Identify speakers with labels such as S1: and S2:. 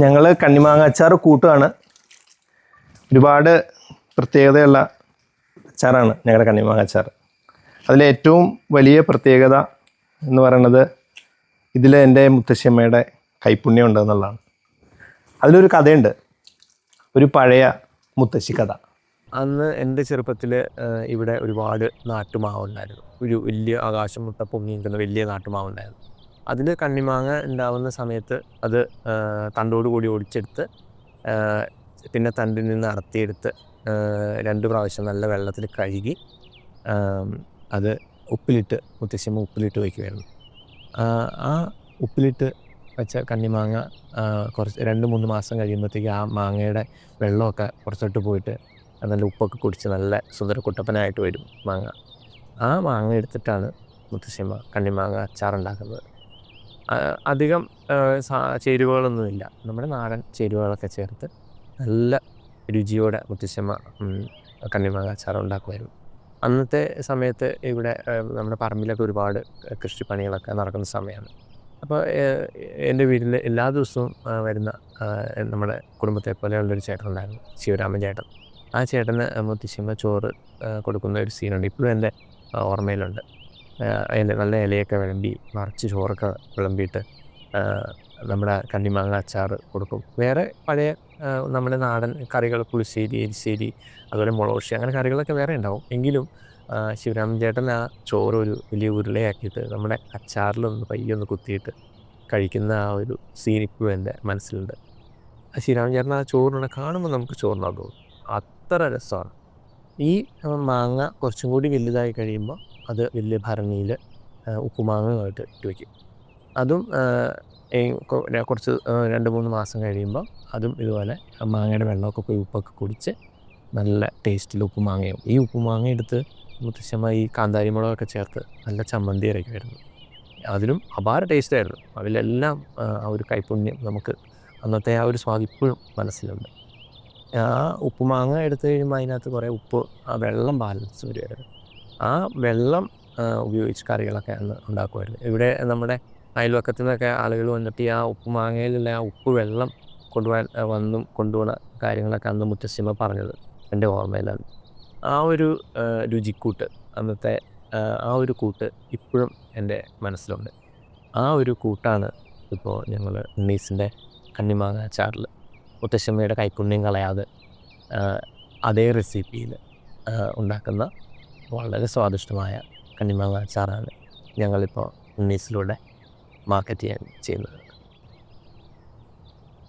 S1: ഞങ്ങൾ കണ്ണിമാങ്ങ അച്ചാർ കൂട്ടുകയാണ് ഒരുപാട് പ്രത്യേകതയുള്ള അച്ചാറാണ് ഞങ്ങളുടെ കണ്ണിമാങ്ങ അച്ചാർ അതിലെ ഏറ്റവും വലിയ പ്രത്യേകത എന്ന് പറയുന്നത് ഇതിൽ എന്റെ മുത്തശ്ശിയമ്മയുടെ കൈപ്പുണ്യം ഉണ്ടെന്നുള്ളതാണ് അതിലൊരു കഥയുണ്ട്. ഒരു പഴയ മുത്തശ്ശി കഥ.
S2: അന്ന് എന്റെ ചെറുപ്പത്തിൽ ഇവിടെ ഒരുപാട് നാട്ടുമാവുണ്ടായിരുന്നു. ഒരു വലിയ ആകാശം മുട്ട പൊങ്ങി നിൽക്കുന്ന വലിയ നാട്ടുമാവ് ഉണ്ടായിരുന്നു അതിൽ കണ്ണിമാങ്ങ ഉണ്ടാവുന്ന സമയത്ത് അത് തണ്ടോട് കൂടി ഒടിച്ചെടുത്ത് പിന്നെ തണ്ടിൽ നിന്ന് അടത്തിയെടുത്ത് രണ്ട് പ്രാവശ്യം നല്ല വെള്ളത്തിൽ കഴുകി അത് ഉപ്പിലിട്ട് മുത്തശ്ശിയമ്മ ഉപ്പിലിട്ട് വയ്ക്കുമായിരുന്നു ആ, ഉപ്പിലിട്ട് വെച്ച കണ്ണിമാങ്ങ കുറച്ച് രണ്ട് മൂന്ന് മാസം കഴിയുമ്പോഴത്തേക്ക് ആ മാങ്ങയുടെ വെള്ളമൊക്കെ പുറത്തോട്ട് പോയിട്ട് നല്ല ഉപ്പൊക്കെ കുടിച്ച് നല്ല സുന്ദര കുട്ടപ്പനായിട്ട് വരും മാങ്ങ. ആ മാങ്ങ എടുത്തിട്ടാണ് മുത്തശ്ശിമ്മ കണ്ണിമാങ്ങ അച്ചാറുണ്ടാക്കുന്നത്. അധികം ചേരുവകളൊന്നുമില്ല. നമ്മുടെ നാടൻ ചേരുവകളൊക്കെ ചേർത്ത് നല്ല രുചിയോടെ മുത്തശ്ശമ്മ കന്നിമാങ്ങ അച്ചാർ ഉണ്ടാക്കുമായിരുന്നു. അന്നത്തെ സമയത്ത് ഇവിടെ നമ്മുടെ പറമ്പിലൊക്കെ ഒരുപാട് കൃഷിപ്പണികളൊക്കെ നടക്കുന്ന സമയമാണ്. അപ്പോൾ എന്റെ വീട്ടിൽ എല്ലാ ദിവസവും വരുന്ന നമ്മുടെ കുടുംബത്തെ പോലെയുള്ളൊരു ചേട്ടനുണ്ടായിരുന്നു ശിവരാമൻ ചേട്ടൻ. ആ ചേട്ടന് മുത്തശ്ശിമ്മ ചോറ് കൊടുക്കുന്ന ഒരു സീനുണ്ട് ഇപ്പോഴും എന്റെ ഓർമ്മയിലുണ്ട്. അതിന്റെ നല്ല ഇലയൊക്കെ വിളമ്പി നിറച്ച് ചോറൊക്കെ വിളമ്പിയിട്ട് നമ്മുടെ കണ്ണിമാങ്ങ അച്ചാർ കൊടുക്കും. വേറെ പഴയ നമ്മുടെ നാടൻ കറികൾ പുളിശ്ശേരി എരിശ്ശേരി അതുപോലെ മുളകുശ്ശി അങ്ങനെ കറികളൊക്കെ വേറെ ഉണ്ടാവും. എങ്കിലും ശിവരാമൻ ചേട്ടൻ ആ ചോറ് ഒരു വലിയ ഉരുളയാക്കിയിട്ട് നമ്മുടെ അച്ചാറിലൊന്ന് പയ്യൊന്ന് കുത്തിയിട്ട് കഴിക്കുന്ന ആ ഒരു സീൻ ഇപ്പോഴും എന്റെ മനസ്സിലുണ്ട്. ശിവരാമൻ ചേട്ടൻ ആ ചോറിനെ കാണുമ്പോൾ നമുക്ക് ചോറിനാകും അത്ര രസമാണ്. ഈ മാങ്ങ കുറച്ചും കൂടി വലുതായി കഴിയുമ്പോൾ അത് വലിയ ഭരണിയിൽ ഉപ്പുമാങ്ങയുമായിട്ട് ഇട്ട് വയ്ക്കും അതും കുറച്ച് രണ്ട് മൂന്ന് മാസം കഴിയുമ്പോൾ അതും ഇതുപോലെ മാങ്ങയുടെ വെള്ളമൊക്കെ പോയി ഉപ്പൊക്കെ കുടിച്ച് നല്ല ടേസ്റ്റിൽ ഉപ്പുമാങ്ങയും. ഈ ഉപ്പുമാങ്ങ എടുത്ത് മുത്തശ്ശമ്മ ഈ കാന്താരി മുളകൊക്കെ ചേർത്ത് നല്ല ചമ്മന്തി ഇറക്കുമായിരുന്നു അതിലും അപാര ടേസ്റ്റായിരുന്നു അതിലെല്ലാം ആ ഒരു കൈപ്പുണ്യം നമുക്ക് അന്നത്തെ ആ ഒരു സ്വാദ് ഇപ്പോഴും മനസ്സിലുണ്ട്. ആ ഉപ്പുമാങ്ങ എടുത്തു കഴിയുമ്പോൾ അതിനകത്ത് കുറേ ഉപ്പ് ആ വെള്ളം ബാലൻസ് വരുമായിരുന്നു ആ വെള്ളം ഉപയോഗിച്ച് കറികളൊക്കെ അന്ന് ഉണ്ടാക്കുമായിരുന്നു. ഇവിടെ നമ്മുടെ അയൽവക്കത്തു നിന്നൊക്കെ ആളുകൾ വന്നിട്ട് ആ ഉപ്പുമാങ്ങയിലുള്ള ആ ഉപ്പ് വെള്ളം കൊണ്ടുപോകാൻ വന്നും കൊണ്ടുപോകുന്ന കാര്യങ്ങളൊക്കെ അന്ന് മുത്തശ്ശിമ പറഞ്ഞത് എന്റെ ഓർമ്മയിലാണ്. ആ ഒരു രുചിക്കൂട്ട് അന്നത്തെ ആ, ഒരു കൂട്ട് ഇപ്പോഴും എന്റെ മനസ്സിലുണ്ട്. ആ ഒരു കൂട്ടാണ് ഇപ്പോൾ ഞങ്ങൾ ഉണ്ണീസിന്റെ കണ്ണിമാങ്ങ അച്ചാറിൽ മുത്തശ്ശമ്മയുടെ കൈപ്പുണ്യം കളയാതെ അതേ റെസിപ്പിയിൽ ഉണ്ടാക്കുന്ന വളരെ സ്വാദിഷ്ടമായ കണ്ണിമാങ്ങ അച്ചാറാണ് ഞങ്ങളിപ്പോൾ ഉണ്ണീസിലൂടെ മാർക്കറ്റ് ചെയ്യാൻ ചെയ്യുന്നത്.